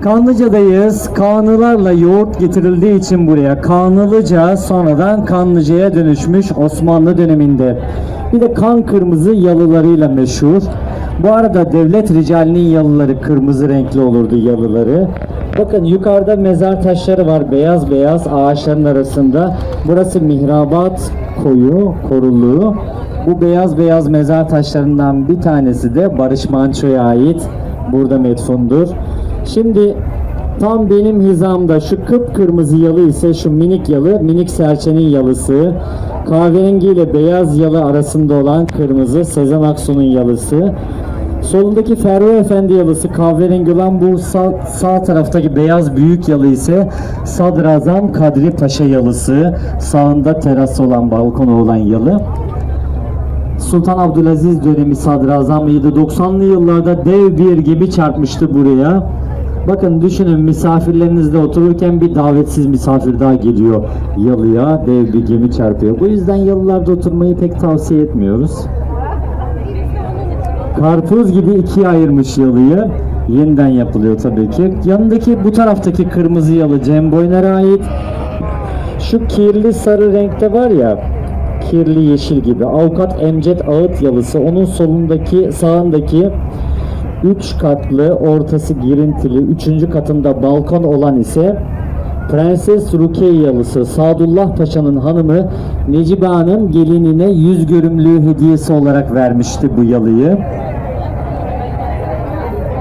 Kanlıca'dayız. Kanlılarla yoğurt getirildiği için buraya Kanlıca sonradan Kanlıca'ya dönüşmüş Osmanlı döneminde. Bir de kan kırmızı yalılarıyla meşhur. Bu arada devlet ricalinin yalıları kırmızı renkli olurdu yalıları. Bakın yukarıda mezar taşları var beyaz beyaz ağaçların arasında. Burası mihrabat koyu, koruluğu. Bu beyaz beyaz mezar taşlarından bir tanesi de Barış Manço'ya ait. Burada metfundur. Şimdi tam benim hizamda şu kıpkırmızı yalı ise şu minik yalı, minik serçenin yalısı. Kahverengi ile beyaz yalı arasında olan kırmızı Sezen Aksu'nun yalısı. Solundaki Ferro Efendi yalısı kahverengi olan bu sağ, sağ taraftaki beyaz büyük yalı ise Sadrazam Kadri Paşa yalısı. Sağında terası olan balkonu olan yalı. Sultan Abdülaziz dönemi sadrazamıydı. 90'lı yıllarda dev bir gemi çarpmıştı buraya. Bakın düşünün misafirlerinizle otururken bir davetsiz misafir daha geliyor yalıya. Dev bir gemi çarpıyor. Bu yüzden yalılarda oturmayı pek tavsiye etmiyoruz. Karpuz gibi ikiye ayırmış yalıyı. Yeniden yapılıyor tabii ki. Yanındaki bu taraftaki kırmızı yalı Cem Boyner'e ait. Şu kirli sarı renkte var ya kirli yeşil gibi. Avukat Emcet Ağıt yalısı. Onun solundaki sağındaki 3 katlı ortası girintili 3. katında balkon olan ise Prenses Rukiye yalısı Sadullah Paşa'nın hanımı Necibe Hanım gelinine yüz görümlüğü hediyesi olarak vermişti bu yalıyı.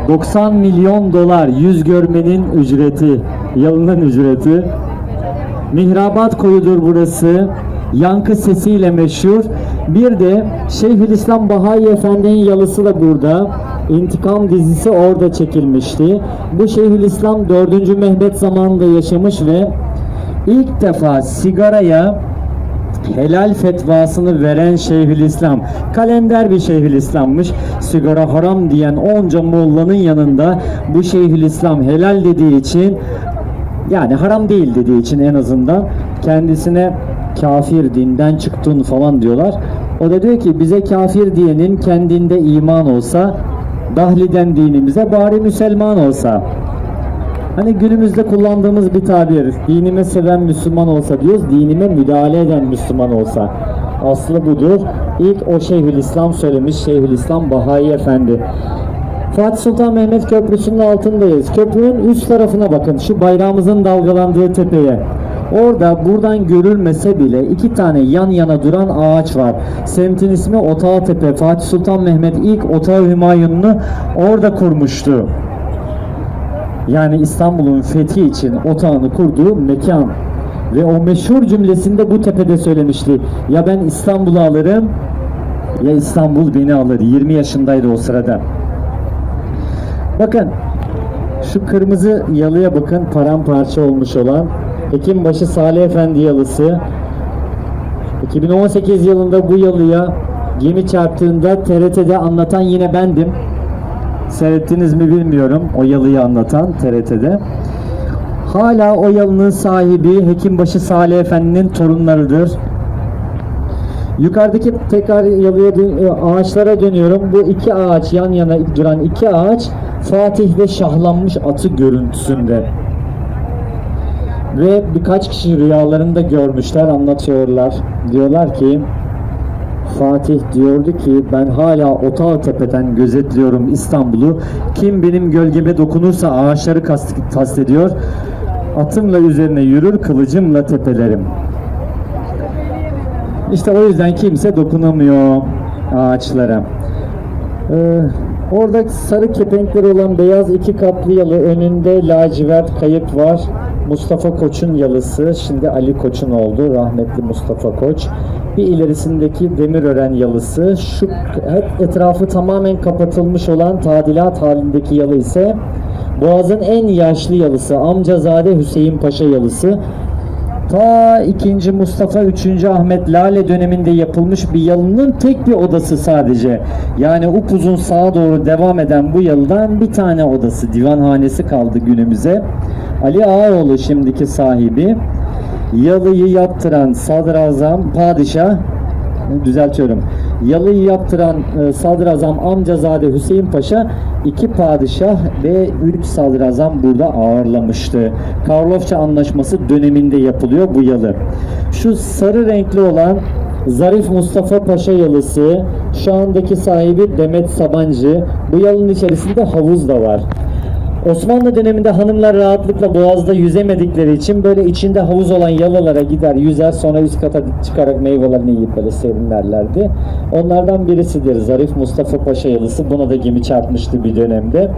90 milyon dolar yüz görmenin ücreti, yalının ücreti. Mihrabat koyudur burası. Yankı sesiyle meşhur. Bir de Şeyhülislam Bahai Efendi'nin yalısı da burada. İntikam dizisi orada çekilmişti. Bu Şeyhülislam 4. Mehmet zamanında yaşamış ve ilk defa sigaraya helal fetvasını veren Şeyhülislam. Kalender bir Şeyhülislam'mış. Sigara haram diyen onca mollanın yanında bu Şeyhülislam helal dediği için yani haram değil dediği için en azından kendisine kafir dinden çıktın falan diyorlar. O da diyor ki bize kafir diyenin kendinde iman olsa dahliden dinimize bari Müslüman olsa. Hani günümüzde kullandığımız bir tabir. Dinime seven Müslüman olsa diyoruz. Dinime müdahale eden Müslüman olsa. Aslı budur. İlk o Şeyhülislam söylemiş. Şeyhülislam Bahai Efendi. Fatih Sultan Mehmet Köprüsü'nün altındayız. Köprünün üst tarafına bakın. Şu bayrağımızın dalgalandığı tepeye. Orada buradan görülmese bile iki tane yan yana duran ağaç var. Semtin ismi Otağı Tepe. Fatih Sultan Mehmet ilk Otağı Hümayun'unu orada kurmuştu. Yani İstanbul'un fethi için otağını kurduğu mekan. Ve o meşhur cümlesinde bu tepede söylemişti. Ya ben İstanbul'u alırım ya İstanbul beni alır. 20 yaşındaydı o sırada. Bakın şu kırmızı yalıya bakın paramparça olmuş olan Hekimbaşı Salih Efendi yalısı 2018 yılında bu yalıya gemi çarptığında TRT'de anlatan yine bendim. Seyrettiniz mi bilmiyorum o yalıyı anlatan TRT'de. Hala o yalının sahibi Hekimbaşı Salih Efendi'nin torunlarıdır. Yukarıdaki tekrar yalıya e, ağaçlara dönüyorum. Bu iki ağaç yan yana duran iki ağaç Fatih ve şahlanmış atı görüntüsünde. Ve birkaç kişi rüyalarında görmüşler anlatıyorlar. Diyorlar ki Fatih diyordu ki ben hala Otağı Tepe'den gözetliyorum İstanbul'u. Kim benim gölgeme dokunursa ağaçları kast- kastediyor. Atımla üzerine yürür kılıcımla tepelerim. İşte o yüzden kimse dokunamıyor ağaçlara. Ee, orada sarı kepenkleri olan beyaz iki katlı yalı önünde lacivert kayık var. Mustafa Koç'un yalısı şimdi Ali Koç'un oldu rahmetli Mustafa Koç. Bir ilerisindeki Demirören yalısı şu etrafı tamamen kapatılmış olan tadilat halindeki yalı ise Boğaz'ın en yaşlı yalısı Amcazade Hüseyin Paşa yalısı. Ta 2. Mustafa 3. Ahmet Lale döneminde yapılmış bir yalının tek bir odası sadece. Yani upuzun sağa doğru devam eden bu yalıdan bir tane odası, divanhanesi kaldı günümüze. Ali Ağaoğlu şimdiki sahibi. Yalıyı yaptıran sadrazam, padişah, düzeltiyorum. Yalıyı yaptıran e, sadrazam amcazade Hüseyin Paşa iki padişah ve üç sadrazam burada ağırlamıştı. Karlofça Anlaşması döneminde yapılıyor bu yalı. Şu sarı renkli olan Zarif Mustafa Paşa yalısı şu andaki sahibi Demet Sabancı. Bu yalının içerisinde havuz da var. Osmanlı döneminde hanımlar rahatlıkla boğazda yüzemedikleri için böyle içinde havuz olan yalılara gider yüzer sonra üst kata çıkarak meyvelerini yiyip böyle serinlerlerdi. Onlardan birisidir Zarif Mustafa Paşa yalısı. Buna da gemi çarpmıştı bir dönemde.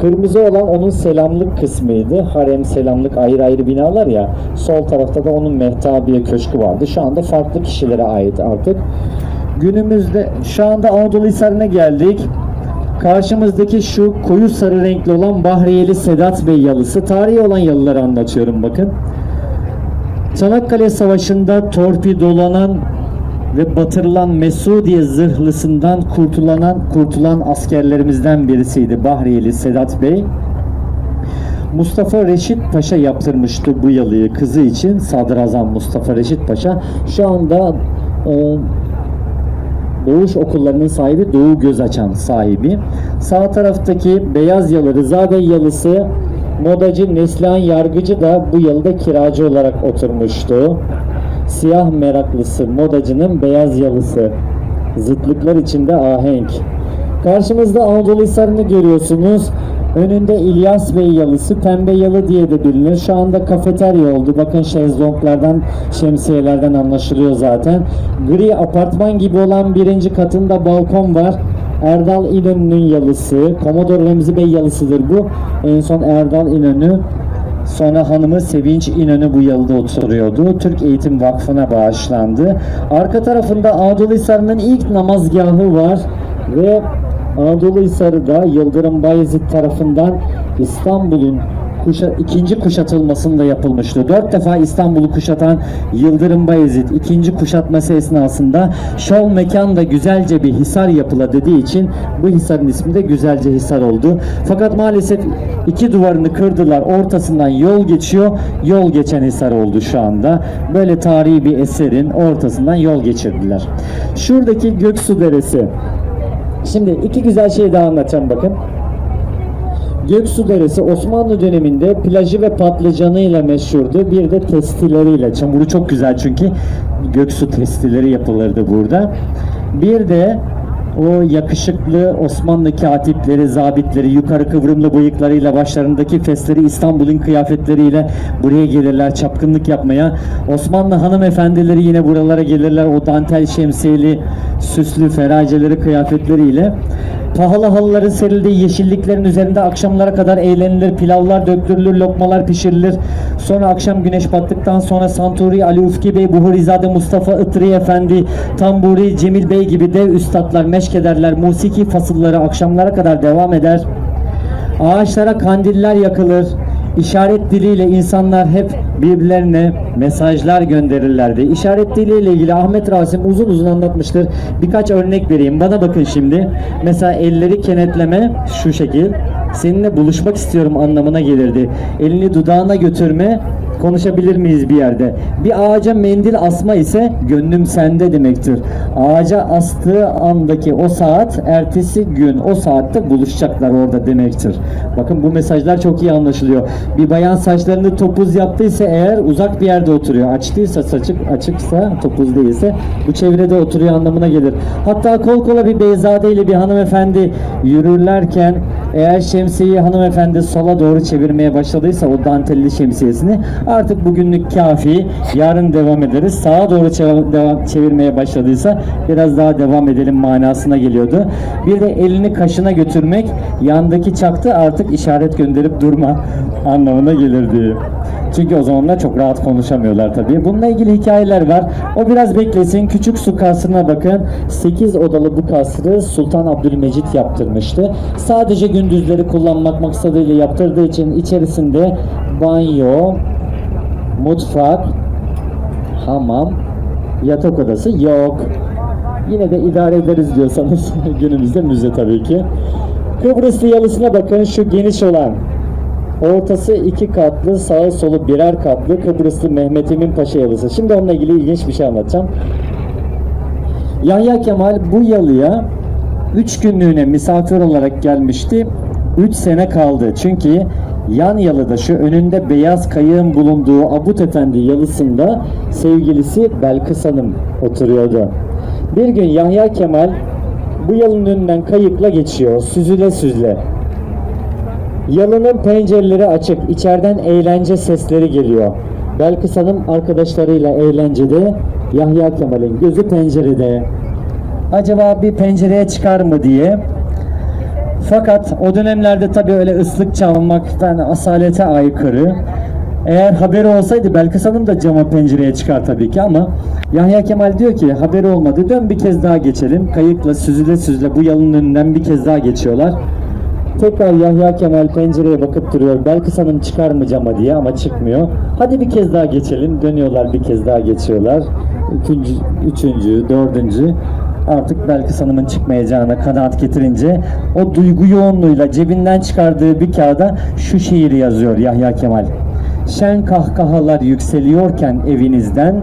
Kırmızı olan onun selamlık kısmıydı. Harem selamlık ayrı ayrı binalar ya. Sol tarafta da onun Mehtabiye Köşkü vardı. Şu anda farklı kişilere ait artık. Günümüzde şu anda Anadolu Hisarı'na geldik. Karşımızdaki şu koyu sarı renkli olan Bahriyeli Sedat Bey yalısı. Tarihi olan yalıları anlatıyorum bakın. Çanakkale Savaşı'nda torpidolanan ve batırılan Mesudiye zırhlısından kurtulanan kurtulan askerlerimizden birisiydi Bahriyeli Sedat Bey. Mustafa Reşit Paşa yaptırmıştı bu yalıyı kızı için. Sadrazam Mustafa Reşit Paşa. Şu anda e, Doğuş okullarının sahibi Doğu Göz Açan sahibi. Sağ taraftaki beyaz yalı Rıza Bey yalısı modacı Neslihan Yargıcı da bu yalıda kiracı olarak oturmuştu. Siyah meraklısı modacının beyaz yalısı. Zıtlıklar içinde ahenk. Karşımızda Anadolu Hisarı'nı görüyorsunuz. Önünde İlyas Bey yalısı, Pembe Yalı diye de bilinir. Şu anda kafeterya oldu. Bakın şezlonglardan, şemsiyelerden anlaşılıyor zaten. Gri apartman gibi olan birinci katında balkon var. Erdal İnönü'nün yalısı, Komodor Remzi Bey yalısıdır bu. En son Erdal İnönü Sonra hanımı Sevinç İnönü bu yalıda oturuyordu. Türk Eğitim Vakfı'na bağışlandı. Arka tarafında Anadolu Hisarı'nın ilk namazgahı var ve Anadolu Hisarı'da Yıldırım Bayezid tarafından İstanbul'un kuşa, ikinci kuşatılmasında yapılmıştı. Dört defa İstanbul'u kuşatan Yıldırım Bayezid ikinci kuşatması esnasında şov mekanda güzelce bir hisar yapıla dediği için bu hisarın ismi de Güzelce Hisar oldu. Fakat maalesef iki duvarını kırdılar. Ortasından yol geçiyor. Yol geçen hisar oldu şu anda. Böyle tarihi bir eserin ortasından yol geçirdiler. Şuradaki Göksu Deresi. Şimdi iki güzel şey daha anlatacağım bakın. Göksu Deresi Osmanlı döneminde plajı ve patlıcanıyla meşhurdu. Bir de testileriyle. Çamuru çok güzel çünkü Göksu testileri yapılırdı burada. Bir de o yakışıklı Osmanlı katipleri, zabitleri, yukarı kıvrımlı bıyıklarıyla, başlarındaki fesleri, İstanbul'un kıyafetleriyle buraya gelirler çapkınlık yapmaya. Osmanlı hanımefendileri yine buralara gelirler o dantel şemsiyeli, süslü feraceleri kıyafetleriyle. Pahalı halıların serildiği yeşilliklerin üzerinde akşamlara kadar eğlenilir, pilavlar döktürülür, lokmalar pişirilir. Sonra akşam güneş battıktan sonra Santuri, Ali Ufki Bey, Buhurizade Mustafa Itri Efendi, Tamburi, Cemil Bey gibi dev üstadlar meşk ederler. Musiki fasılları akşamlara kadar devam eder. Ağaçlara kandiller yakılır. İşaret diliyle insanlar hep birbirlerine mesajlar gönderirlerdi. İşaret diliyle ilgili Ahmet Rasim uzun uzun anlatmıştır. Birkaç örnek vereyim. Bana bakın şimdi. Mesela elleri kenetleme şu şekil. Seninle buluşmak istiyorum anlamına gelirdi. Elini dudağına götürme konuşabilir miyiz bir yerde? Bir ağaca mendil asma ise gönlüm sende demektir. Ağaca astığı andaki o saat ertesi gün o saatte buluşacaklar orada demektir. Bakın bu mesajlar çok iyi anlaşılıyor. Bir bayan saçlarını topuz yaptıysa eğer uzak bir yerde oturuyor. Açtıysa saçık açıksa topuz değilse bu çevrede oturuyor anlamına gelir. Hatta kol kola bir beyzade ile bir hanımefendi yürürlerken eğer şemsiyeyi hanımefendi sola doğru çevirmeye başladıysa o dantelli şemsiyesini artık bugünlük kafi yarın devam ederiz. Sağa doğru devam, çevirmeye başladıysa biraz daha devam edelim manasına geliyordu. Bir de elini kaşına götürmek yandaki çaktı artık işaret gönderip durma anlamına gelirdi. Çünkü o zamanlar çok rahat konuşamıyorlar tabii. Bununla ilgili hikayeler var. O biraz beklesin. Küçük su kasrına bakın. 8 odalı bu kasrı Sultan Abdülmecit yaptırmıştı. Sadece gündüzleri kullanmak maksadıyla yaptırdığı için içerisinde banyo, mutfak, hamam, yatak odası yok. Yine de idare ederiz diyorsanız günümüzde müze tabii ki. Kıbrıslı yalısına bakın şu geniş olan. Ortası iki katlı, sağı solu birer katlı Kıbrıslı Mehmet Emin Paşa yalısı. Şimdi onunla ilgili ilginç bir şey anlatacağım. Yahya Kemal bu yalıya 3 günlüğüne misafir olarak gelmişti. 3 sene kaldı. Çünkü yan yalıda şu önünde beyaz kayığın bulunduğu Abut Efendi yalısında sevgilisi Belkıs Hanım oturuyordu. Bir gün Yahya Kemal bu yalının önünden kayıkla geçiyor. Süzüle süzle. Yalının pencereleri açık. İçeriden eğlence sesleri geliyor. Belkıs Hanım arkadaşlarıyla eğlencede. Yahya Kemal'in gözü pencerede. Acaba bir pencereye çıkar mı diye. Fakat o dönemlerde tabii öyle ıslık çalmaktan asalete aykırı. Eğer haberi olsaydı Belkıs Hanım da cama pencereye çıkar tabii ki ama Yahya Kemal diyor ki haberi olmadı dön bir kez daha geçelim. Kayıkla süzüle süzüle bu yalının önünden bir kez daha geçiyorlar. Tekrar Yahya Kemal pencereye bakıp duruyor. Belkıs Hanım çıkar mı cama diye ama çıkmıyor. Hadi bir kez daha geçelim. Dönüyorlar bir kez daha geçiyorlar. Üçüncü, üçüncü dördüncü. Artık Belkıs Hanım'ın çıkmayacağına kanaat getirince o duygu yoğunluğuyla cebinden çıkardığı bir kağıda şu şiiri yazıyor Yahya Kemal. Şen kahkahalar yükseliyorken evinizden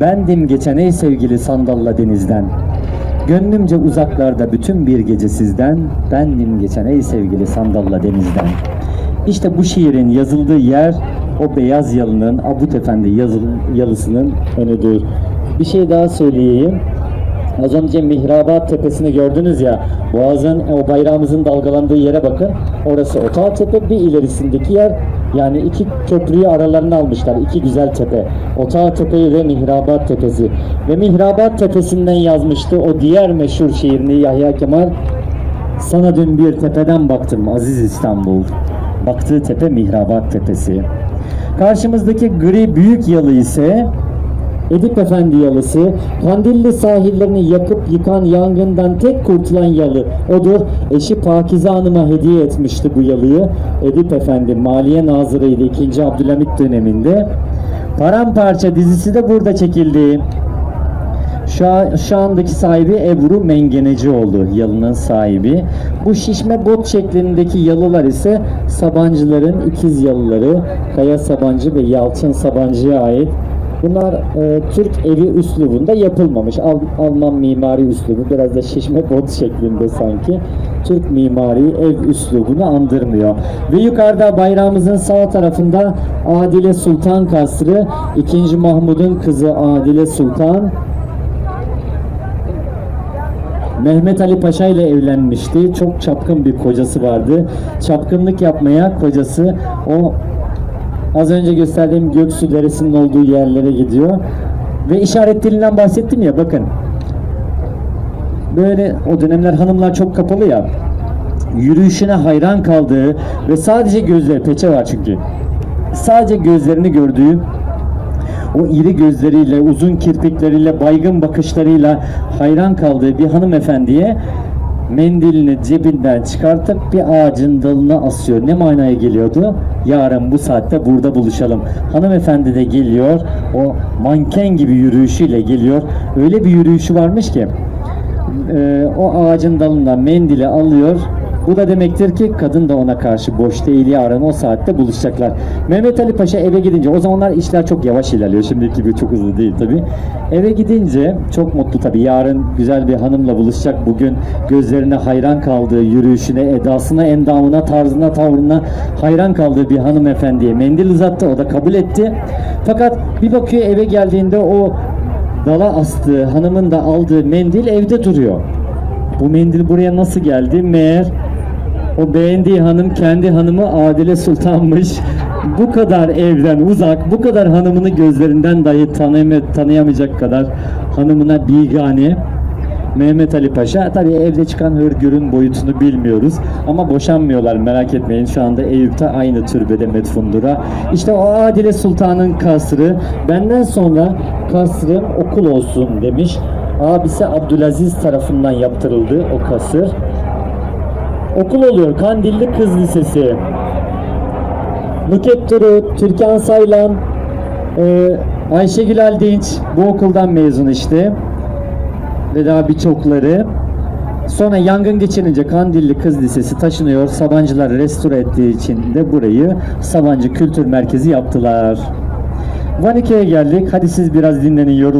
bendim geçen ey sevgili sandalla denizden. Gönlümce uzaklarda bütün bir gece sizden bendim geçen ey sevgili sandalla denizden. İşte bu şiirin yazıldığı yer o beyaz yalının Abut Efendi yazıl, yalısının önüdür. Bir şey daha söyleyeyim. Az önce Mihrabat Tepesi'ni gördünüz ya. Boğazın o bayrağımızın dalgalandığı yere bakın. Orası Otağ Tepe bir ilerisindeki yer. Yani iki köprüyü aralarına almışlar. iki güzel tepe. Otağ Tepe ve Mihrabat Tepesi. Ve Mihrabat Tepesi'nden yazmıştı o diğer meşhur şiirini Yahya Kemal. Sana dün bir tepeden baktım aziz İstanbul. Baktığı tepe Mihrabat Tepesi. Karşımızdaki gri büyük yalı ise Edip Efendi yalısı, Kandilli sahillerini yakıp yıkan yangından tek kurtulan yalı odur. Eşi Pakize Hanım'a hediye etmişti bu yalıyı. Edip Efendi Maliye Nazırı'ydı 2. Abdülhamit döneminde. Paramparça dizisi de burada çekildi. Şu, an- şu andaki sahibi Ebru Mengenecioğlu yalının sahibi. Bu şişme bot şeklindeki yalılar ise Sabancıların ikiz yalıları Kaya Sabancı ve Yalçın Sabancı'ya ait. Bunlar e, Türk evi üslubunda yapılmamış. Al- Alman mimari üslubu biraz da şişme bot şeklinde sanki. Türk mimari ev üslubunu andırmıyor. Ve yukarıda bayrağımızın sağ tarafında Adile Sultan Kasrı, 2. Mahmud'un kızı Adile Sultan Mehmet Ali Paşa ile evlenmişti. Çok çapkın bir kocası vardı. Çapkınlık yapmaya kocası o az önce gösterdiğim Göksu Deresi'nin olduğu yerlere gidiyor. Ve işaret dilinden bahsettim ya bakın. Böyle o dönemler hanımlar çok kapalı ya. Yürüyüşüne hayran kaldığı ve sadece gözleri peçe var çünkü. Sadece gözlerini gördüğü o iri gözleriyle, uzun kirpikleriyle, baygın bakışlarıyla hayran kaldığı bir hanımefendiye mendilini cebinden çıkartıp bir ağacın dalına asıyor. Ne manaya geliyordu? Yarın bu saatte burada buluşalım. Hanımefendi de geliyor. O manken gibi yürüyüşüyle geliyor. Öyle bir yürüyüşü varmış ki e, o ağacın dalından mendili alıyor. Bu da demektir ki kadın da ona karşı boş değil yarın o saatte buluşacaklar. Mehmet Ali Paşa eve gidince o zamanlar işler çok yavaş ilerliyor. Şimdiki gibi çok hızlı değil tabi. Eve gidince çok mutlu tabi. Yarın güzel bir hanımla buluşacak. Bugün gözlerine hayran kaldığı, yürüyüşüne, edasına, endamına, tarzına, tavrına hayran kaldığı bir hanımefendiye mendil uzattı. O da kabul etti. Fakat bir bakıyor eve geldiğinde o dala astığı hanımın da aldığı mendil evde duruyor. Bu mendil buraya nasıl geldi? Meğer o beğendiği hanım kendi hanımı Adile Sultan'mış. Bu kadar evden uzak, bu kadar hanımını gözlerinden dahi tanıyama- tanıyamayacak kadar hanımına bigane. Mehmet Ali Paşa tabii evde çıkan hırgürün boyutunu bilmiyoruz ama boşanmıyorlar merak etmeyin şu anda Eyüp'te aynı türbede metfundura. İşte o Adile Sultan'ın kasrı benden sonra kasrım okul olsun demiş. Abisi Abdülaziz tarafından yaptırıldı o kasır. Okul oluyor Kandilli Kız Lisesi. Nuket Turu, Türkan Saylan, e, Ayşegül Aldinç bu okuldan mezun işte. Ve daha birçokları. Sonra yangın geçirince Kandilli Kız Lisesi taşınıyor. Sabancılar restore ettiği için de burayı Sabancı Kültür Merkezi yaptılar. Vanike'ye geldik. Hadi siz biraz dinlenin yorul.